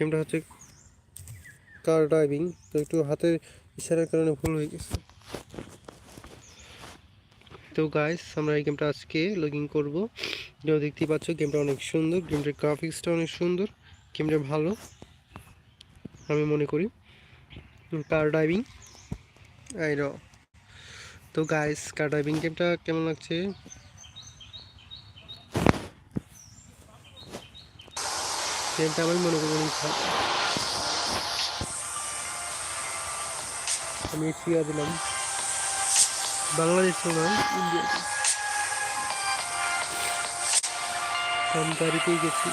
গেমটা হচ্ছে কার ড্রাইভিং তো একটু হাতের ইশারার কারণে ভুল হয়ে গেছে। তো গাইস আমরা এই গেমটা আজকে লগিং করব। যেটা দেখতেই পাচ্ছ, গেমটা অনেক সুন্দর, গেমটার গ্রাফিক্সটা অনেক সুন্দর, গেমটা ভালো, আমি মনে করি। কার ড্রাইভিং র। তো গাইস কার ড্রাইভিং গেমটা কেমন লাগছে? গেমটা আমি মনে করি। আমি এশিয়া দিলাম। বাংলাদেশ নয় ইন্ডিয়াতে। আমি গাড়িতেই গেছি।